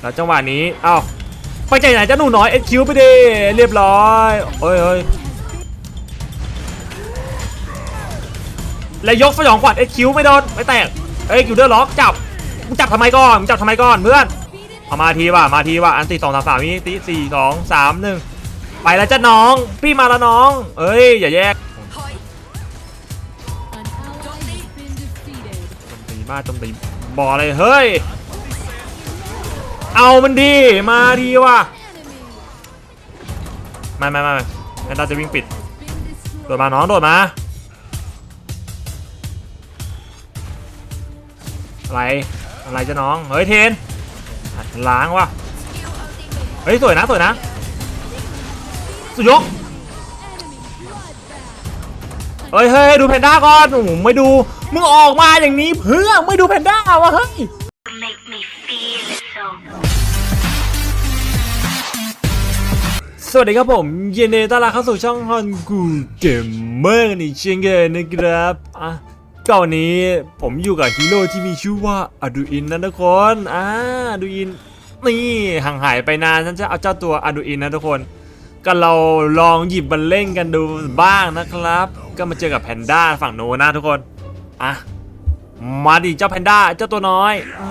แล้วจังหวะนี้เอ้าไปใจไหนเจ้าหนูน้อยเอ็ดคิวไปดิเรียบร้อยเอ้ยเอ้ยแล้วยกสยองขวัญเอ็ดคิวไม่โดนไม่แตกเอ้ยกิวเดอร์ล็อกจับมึงจับทำไมก่อนมึงจับทำไมก่อนเพื่อนเอามาทีว่ะมาทีว่ะอันตีสองสามสามนี่ตีสี่สองสามหนึ่งไปแล้วจ้าน้อง พี่มาแล้วน้อง เอ้ยอย่าแยกถอย An ally has been defeated. โจมตีบ้าโจมตีบอเลยเฮ้ย เอามันดี มาดีว่ะไม่ไม่ไม่ไม่งั้นเราจะวิ่งปิด โดดมาน้องโดดมา อะไร อะไรจะน้อง เฮ้ยเทน ล้างว่ะ เฮ้ยสวยนะสวยนะ สุดยกเฮ้ยเฮ้ยดูแพนด้าก่อนโอ้ไม่ดู มึงออกมาอย่างนี้เพื่อไม่ดูแพนด้าวะเฮ้ย สวัสดีครับผมยินดีต้อนรับเข้าสู่ช่องฮอนกูเกมเมอร์นอีกเช่นเคยนะครับอะก็วันนี้ผมอยู่กับฮีโร่ที่มีชื่อว่าอดูอินนะทุกคนอ่าอดูอินนี่ห่างหายไปนานฉันจะเอาเจ้าตัวอดูอินนะทุกคนก็เราลองหยิบมันเล่นกันดูบ้างนะครับ ก็มาเจอกับแพนด้าฝั่งโน้นนะทุกคนอะมาดิเจ้าแพนด้าเจ้าตัวน้อยอ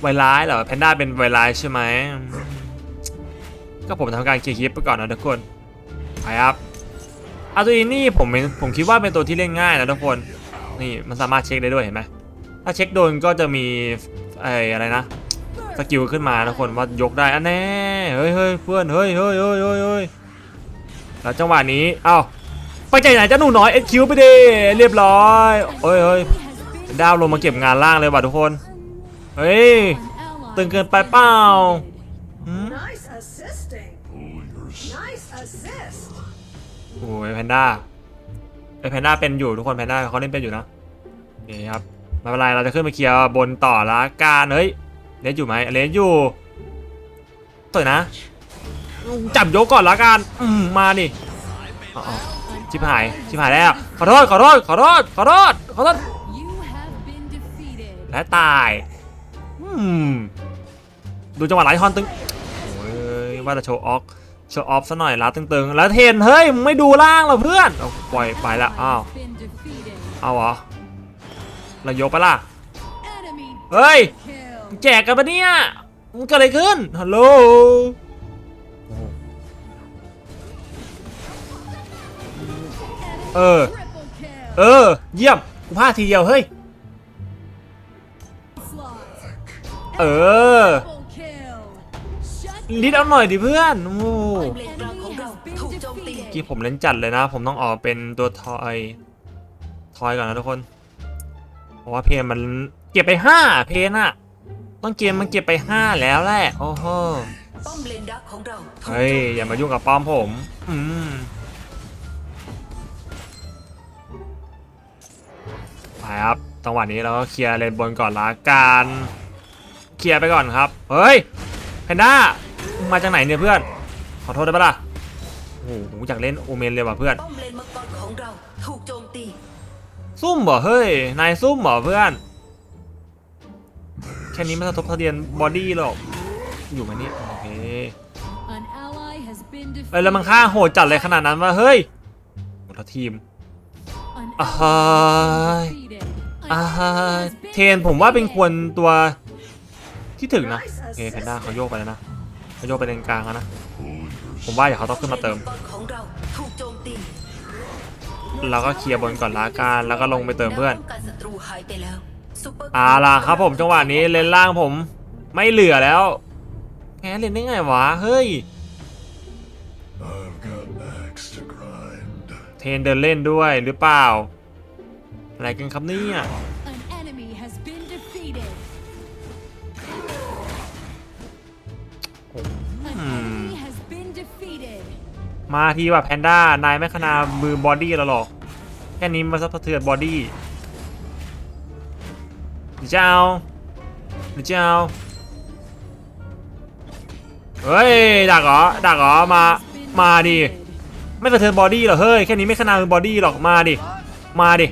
ไวร้ายเหรอแพนด้าเป็นไวร้ายใช่ไหม ก็ผมทำการเคลียร์คลิปไปก่อนนะทุกคนไปครับอาตัวนี้นี่ผมผมคิดว่าเป็นตัวที่เล่นง่ายนะทุกคนนี่มันสามารถเช็คได้ด้วยเห็นไหมถ้าเช็คโดนก็จะมีไอ้อะไรนะสกิลขึ้นมาทุกคนว่ายกได้อันแน่เฮ้ยเฮ้ยเพื่อนเฮ้ยเฮ้ยเฮ้ยเฮ้ยเฮ้ยแล้วจังหวะนี้เอ้าไปใจไหนจ้าหนูน้อยเอ็ดคิวไปดิเรียบร้อยเฮ้ยเฮ้ยดาวลงมาเก็บงานล่างเลยว่ะทุกคนเฮ้ยตึงเกินไปเปล่า อ้ยแพนด้าไอแพนด้าเป็นอยู่ทุกคนแพนด้าเขาเล่นเป็นอยู่นะโอเครับไม่เป็นไรเราจะขึ้นไปเคลียร์บนต่อละกันเฮ้ยเลนอยู่ไหมเลนอยู่ต่อยนะ จับโยกก่อนละกันอืมมาดิชิบหายชิบหายแล้วขอโทษขอโทษขอโทษขอโทษขอโทษและตายอืมดูจังหวะไหลฮอนตึงโอ้ยว่าจะโชว์ออฟ โชว์ออฟซะหน่อยละตึงๆ แล้วเทนเฮ้ยมึงไม่ดูล่างเหรอเพื่อนเอาปล่อยไปละอ้าวเอาเหรอเรายกไปะล่ะเฮ้ยแจกกันปะเนี่ยมันเกิดอะไรขึ้นฮัลโหลเออเออเยี่ยมกูพลาดทีเดียวเฮ้ยเออ ลิดเอาหน่อยดิเพื่อนโอ้โหเลนกลางของเราถูกโจมตีเมื่อกี้ผมเล่นจัดเลยนะ ผมต้องออกเป็นตัวทอยทอยก่อนนะทุกคน เพราะว่าเพนมันเก็บไปห้าเพนอะต้องเกมมันเก็บไปห้าแล้วแหละโอ้โหป้อมเลนดักของเราถูกเฮ้ยโจมตีอย่ามายุ่งกับป้อมผมอืมไปครับจังหวะนี้เราก็เคลียร์เลนบนก่อนละกันเคลียร์ไปก่อนครับ เฮ้ยแพนด้า มึงมาจากไหนเนี่ยเพื่อน ขอโทษได้ปะล่ะโอ้โหอยากเล่นโอเมนเลยว่ะเพื่อน ป้อมเลนมังกรของเราถูกโจมตี ซุ่มเหรอเฮ้ย นายซุ่มเหรอเพื่อน แค่นี้ไม่สะทบทะเดียนบอดี้หรอก อยู่ไหมเนี่ยโอเค An ally has been เอ้ยแล้วมัน defeated. ฆ่าโหดจัดเลยขนาดนั้นวะเฮ้ยหมดแล้วทีม An อ่า ally ฮะ defeated. An อ่าฮะ ally has been เทนผมว่าเป็นควร defeated. ตัวที่ถึงนะ โอเคแพนด้าเขาโยกไปแล้วนะ เขาโยกไปเลนกลางแล้วนะ ผมว่าเดี๋ยวเขาต้องขึ้นมาเติมป้อมเลนมังกรของเราถูกโจมตีเราก็เคลียร์บนก่อนละกันแล้วก็ลงไปเติมเพื่อนแนวป้งกันศัตรูหายไปแล้วซุปเปอร์เอาล่ะครับผมจังหวะนี้เลนล่างผมไม่เหลือแล้วแพ้เลนได้ไงวะเฮ้ย I've got an axe to grind. เทนเดินเล่นด้วยหรือเปล่า อะไรกันครับเนี่ย มาทีว่าแพนด้านายไม่ขนามือบอดี้เราหรอก แค่นี้มาซับสะเทือนบอดี้หรือจะเอาหรือจะเอาเฮ้ยดักเหรอดักเหรอมามาดิไม่สะเทือนบอดี้หรอเฮ้ยแค่นี้ไม่ขนามือบอดี้หรอกมาดิมาดิ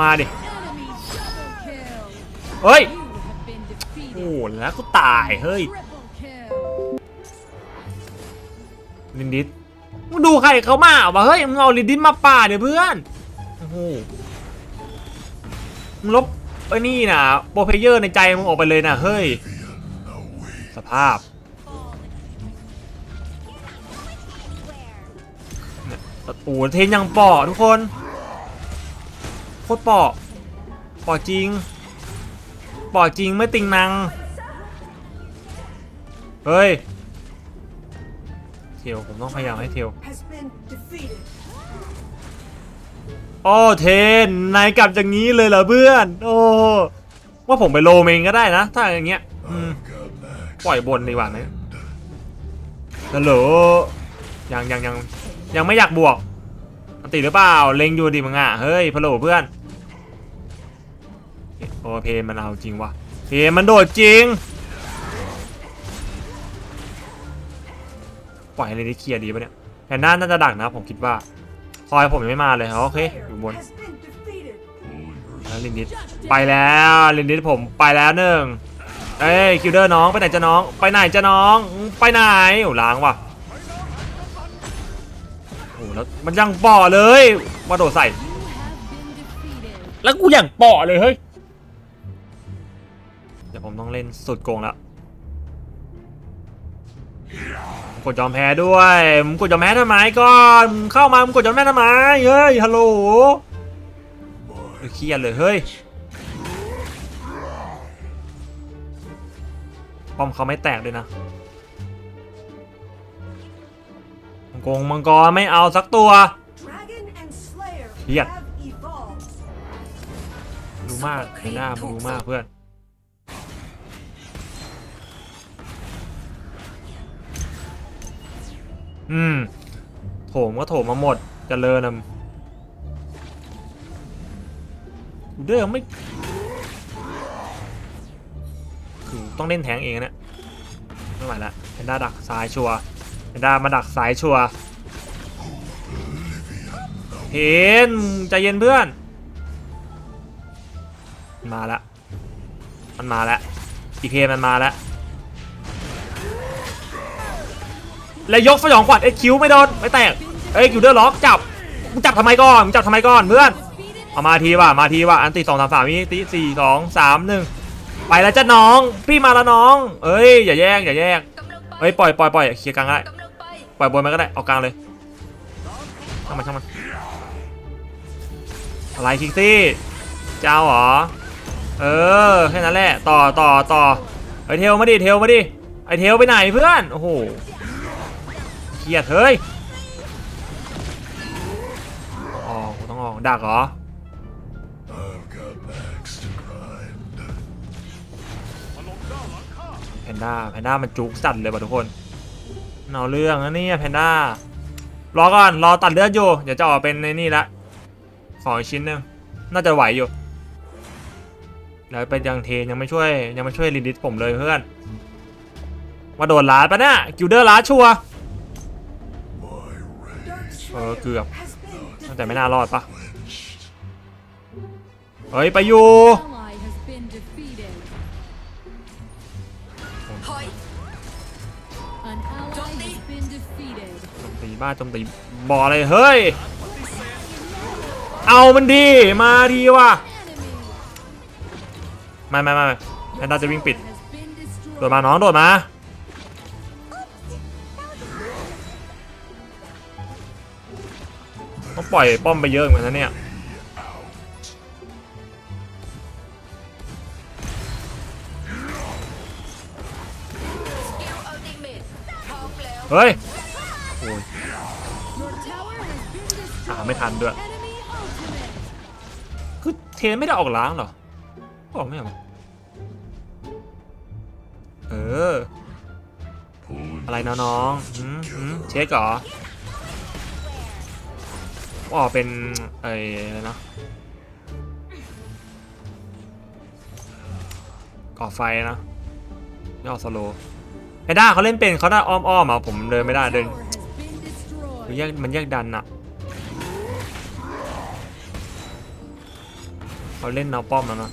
มาดิ Enemy double kill. เฮ้ย You have been defeated. โอ้โหแล้วกูตายเฮ้ย ลินดิสมึงดูใครเขามาวะเฮ้ยมึงเอาลินดิสมาป่าเดี๋ยวเพื่อนโอ้โหมึงลบไอ้นี่นะโปรเพเยอร์ในใจมึงออกไปเลยนะเฮ้ย สภาพโอ้โหเทนยังปอทุกคน โคตรปอปอจริง ปอจริงไม่ติงนัง เฮ้ย เทลผมต้องพยายามให้เทล Has been defeated. โอ้เทนนายกลับจากนี้เลยเหรอเพื่อน โอ้ว่าผมไปโลเมงก็ได้นะ ถ้าอย่างเงี้ยอืม Got an ปล่อยบนดีกว่าไหมฮัลโหลยังยังยังยังไม่อยากบวกอันติหรือเปล่าเล็งอยู่ดิมึงอะเฮ้ยพะโหลเพื่อนโอ้เพนมันเอาจริงวะเพนมันโดดจริง ล่อยเลยได้เคลียร์ดีปะเนี่ยแพนด้าน่าจะดักนะผมคิดว่าคอยผมยังไม่มาเลยโอเคอยู่บนแล้วลินดิสไปแล้วลินดิสผมไปแล้วหนึ่งเอ้ยคิวเดอร์น้องไปไหนจะน้อง ไปไหนจะน้องไปไหนโอ้ล้างว่ะโอ้แล้วมันยังป่อเลยมาโดดใส่ แล้วกูอย่างป่อเลยเฮ้ยเดี๋ยวผมต้องเล่นสุดโกงแล้ว กดยอมแพ้ด้วยมึงกดยอมแพ้ทำไมก่อนมึงเข้ามามึงกดยอมแพ้ทำไมเฮ้ยฮัลโหลเฮ้ยเครียดเลยเฮ้ยป้อมเขาไม่แตกเลยนะมังกรมังกรไม่เอาสักตัว Dragon and Slayer Yep. have evolved. รู้มากเห็นหน้ามึงรู้มากเพื่อน อืม โถมก็โถมมาหมดเจริญนะกูเด้อไม่คือต้องเล่นแทงเองนะเนี่ยไม่ไหวละแพนด้าดักซ้ายชัวร์แพนด้ามาดักซ้ายชัวเห็นใจเย็นเพื่อนมันมาแล้วมันมาแล้วอีเพมันมาแล้ว แล้วยกสยองขวัญเอ็กคิวไม่โดนไม่แตกเอ้ยคิวเดอร์ล็อกจับมึงจับทำไมก่อนมึงจับทำไมก่อนเพื่อนเอามาทีว่ะมาทีว่ะอันตีสองสามสามนี่ตีสี่สองสามหนึ่งไปแล้วจ้ะน้องพี่มาแล้วน้อง เอ้ยอย่าแยกอย่าแยกกำลังเฮ้ยปล่อยปล่อยปล่อยเคลียร์กลางได้กำลังไปล่อยบนมันก็ได้เอากลางเลยช่างมันช่างมันอะไรคิกซี่เจ้าเหรอเออแค่นั้นแหละต่อต่อต่อไอเทลมาดิเทลมาดิไอเทลไปไหนเพื่อนโอ้โห เครียดเฮ้ยออกต้องออกดักเหรอแพนด้าแพนด้ามันจุกสัตว์เลยว่ะทุกคนมันเอาเรื่องนะเนี่ยแพนด้ารอก่อนรอตัดเลือดอยู่เดี๋ยวจะออกเป็นในนี่ละของชิ้นนึงน่าจะไหวอยู่แล้วไปยังเทยังไม่ช่วยยังไม่ช่วยลินดิสผมเลยเพื่อนมาโดนล้าปะเนี่ยกิลเดอร์ล้าชัวร์ เออเกือบแต่ไม่น่ารอดปะเฮ้ยไปอยู่โจมตีบ้าโจมตีบ่อเลยเฮ้ย เอามันดีมาดีว่ะไม่ไม่ไม่แพนด้าจะวิ่งปิด โดดมาน้องโดดมา ต้องปล่อยป้อมไปเยอะเหมือนกันนะเนี่ยเฮ้ยโอ้ยอ่าไม่ทันด้วย คือเทนไม่ได้ออกล้างหรอ ออกไม่ออกเออ อะไรนะน้องเช็คเหรอ อ๋อเป็นไอ้นะก่อไฟนะย่อสโลไอ้ด้าเขาเล่นเป็นเขาได้อ้อมอ้อมอะผมเดินไม่ได้เดินมันแยกมันแยกดันอะเขาเล่นแนวป้อมแล้วนะ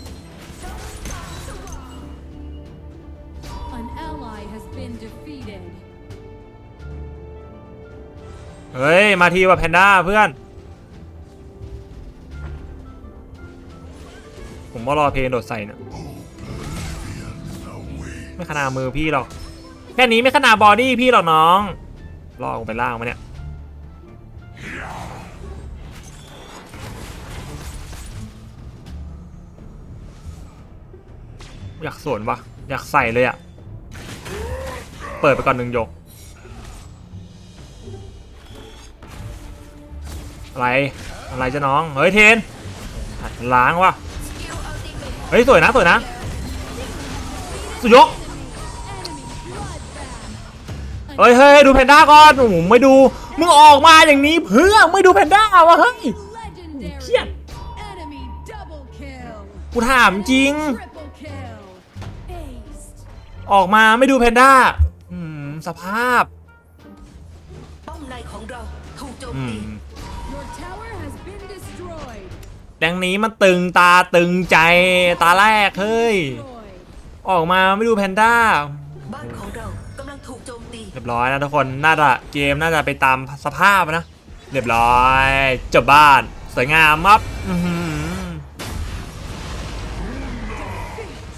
เฮ้ย มาทีว่าแพนด้าเพื่อน ว่ารอเพลงโดดใส่นะไม่ขนาดมือพี่หรอก แค่นี้ไม่ขนาดบอดี้พี่หรอกน้องรอลงไปล่างมาเนี่ย อยากสวนวะอยากใส่เลยอะเปิดไปก่อนหนึ่งยก อะไร อะไรจะน้อง เฮ้ยเทนล้างวะ เฮ้ยสวยนะสวยนะสุดยกเฮ้ยเฮ้ยดูแพนด้าก่อนโอ้โหไม่ดูมึงออกมาอย่างนี้เพื่อไม่ดูแพนด้าวะเฮ้ย Legendary. Shit. Enemy double kill. กูถามจริง ออกมาไม่ดูแพนด้าสภาพป้อมในของเราถูกโจมตี แดงนี้มันตึงตาตึงใจตาแรกเฮ้ย Destroyed. ออกมาไม่ดูแพนด้า บ้านของเรากำลังถูกโจมตี เรียบร้อยนะทุกคน น่าจะเกมน่าจะไปตามสภาพนะ เรียบร้อย จบบ้าน สวยงามครับอื้อหือ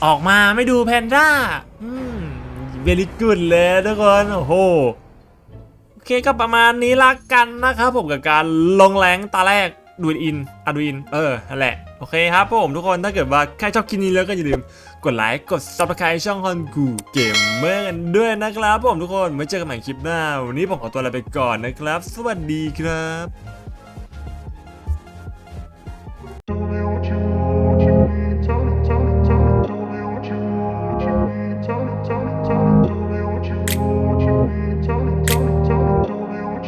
ออกมาไม่ดูแพนด้าอืมเวลิกุดเลยทุกคน โอ้โห โอเคก็ประมาณนี้ละกันนะครับผมกับการลงแรงตาแรก ดูอินอะดูอิน เออนั่นแหละ โอเคครับผมทุกคนถ้าเกิดว่าใครชอบคลิปนี้แล้วก็อย่าลืม กดไลค์ กด subscribe ช่องฮอนกูเกมเมอร์กันด้วยนะครับผมทุกคนไว้เจอกันใหม่คลิปหน้า วันนี้ผมขอตัวลาไปก่อนนะครับ สวัสดีครับ